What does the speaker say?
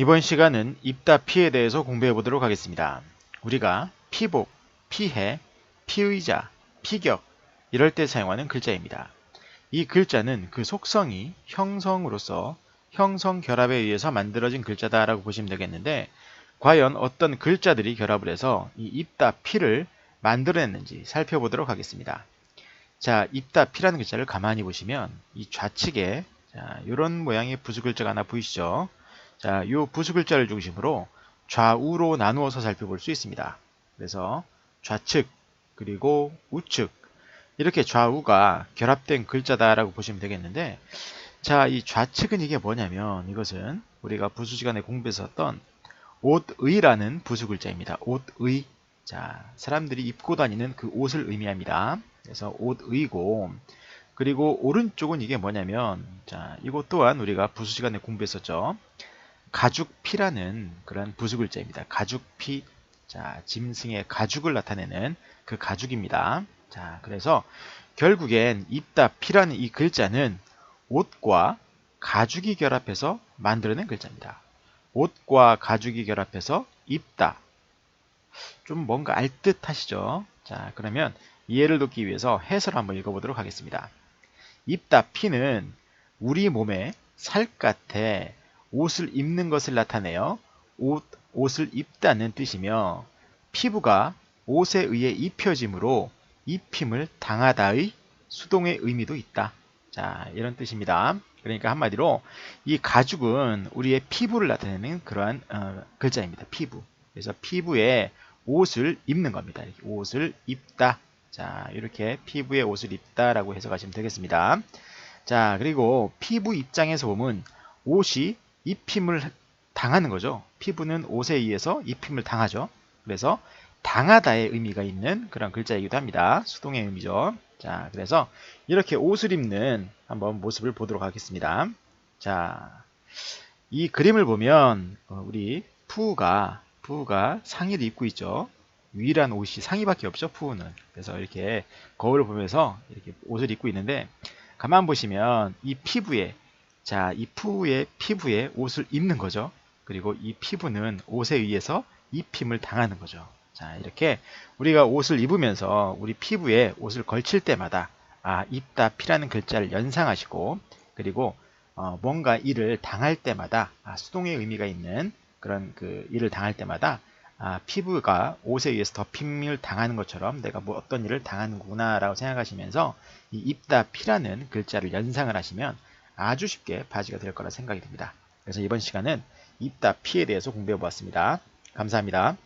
이번 시간은 입다 피에 대해서 공부해 보도록 하겠습니다. 우리가 피복, 피해, 피의자, 피격 이럴 때 사용하는 글자입니다. 이 글자는 그 속성이 형성으로서 형성 결합에 의해서 만들어진 글자다라고 보시면 되겠는데 과연 어떤 글자들이 결합을 해서 이 입다 피를 만들어냈는지 살펴보도록 하겠습니다. 자, 입다 피라는 글자를 가만히 보시면 이 좌측에 자, 이런 모양의 부수 글자가 하나 보이시죠? 자, 이 부수 글자를 중심으로 좌우로 나누어서 살펴볼 수 있습니다. 그래서 좌측 그리고 우측 이렇게 좌우가 결합된 글자다라고 보시면 되겠는데 자, 이 좌측은 이게 뭐냐면 이것은 우리가 부수 시간에 공부했었던 옷의라는 부수 글자입니다. 옷의. 자, 사람들이 입고 다니는 그 옷을 의미합니다. 그래서 옷의고 그리고 오른쪽은 이게 뭐냐면 자, 이것 또한 우리가 부수 시간에 공부했었죠. 가죽피라는 그런 부수 글자입니다. 가죽피. 자, 짐승의 가죽을 나타내는 그 가죽입니다. 자, 그래서 결국엔 입다 피라는 이 글자는 옷과 가죽이 결합해서 만들어낸 글자입니다. 옷과 가죽이 결합해서 입다. 좀 뭔가 알듯 하시죠? 자, 그러면 이해를 돕기 위해서 해설 한번 읽어보도록 하겠습니다. 입다 피는 우리 몸에 살갗에 옷을 입는 것을 나타내어 옷, 옷을 입다는 뜻이며 피부가 옷에 의해 입혀짐으로 입힘을 당하다의 수동의 의미도 있다. 자, 이런 뜻입니다. 그러니까 한마디로 이 가죽은 우리의 피부를 나타내는 그러한 어, 글자입니다. 피부. 그래서 피부에 옷을 입는 겁니다. 옷을 입다. 자, 이렇게 피부에 옷을 입다라고 해석하시면 되겠습니다. 자, 그리고 피부 입장에서 보면 옷이 입힘을 당하는 거죠. 피부는 옷에 의해서 입힘을 당하죠. 그래서 당하다의 의미가 있는 그런 글자이기도 합니다. 수동의 의미죠. 자, 그래서 이렇게 옷을 입는 한번 모습을 보도록 하겠습니다. 자, 이 그림을 보면 어, 우리 푸우가 푸우가 상의를 입고 있죠. 유일한 옷이 상의밖에 없죠. 푸우는. 그래서 이렇게 거울을 보면서 이렇게 옷을 입고 있는데 가만 보시면 이 피부에 자, 이 푸우의 피부에 옷을 입는 거죠. 그리고 이 피부는 옷에 의해서 입힘을 당하는 거죠. 자, 이렇게 우리가 옷을 입으면서 우리 피부에 옷을 걸칠 때마다 아, 입다 피라는 글자를 연상하시고 그리고 어, 뭔가 일을 당할 때마다 아, 수동의 의미가 있는 그런 그 일을 당할 때마다 아, 피부가 옷에 의해서 덮임을 당하는 것처럼 내가 뭐 어떤 일을 당하는구나 라고 생각하시면서 이 입다 피라는 글자를 연상을 하시면 아주 쉽게 바지가 될 거라 생각이 듭니다. 그래서 이번 시간은 입다 피에 대해서 공부해 보았습니다. 감사합니다.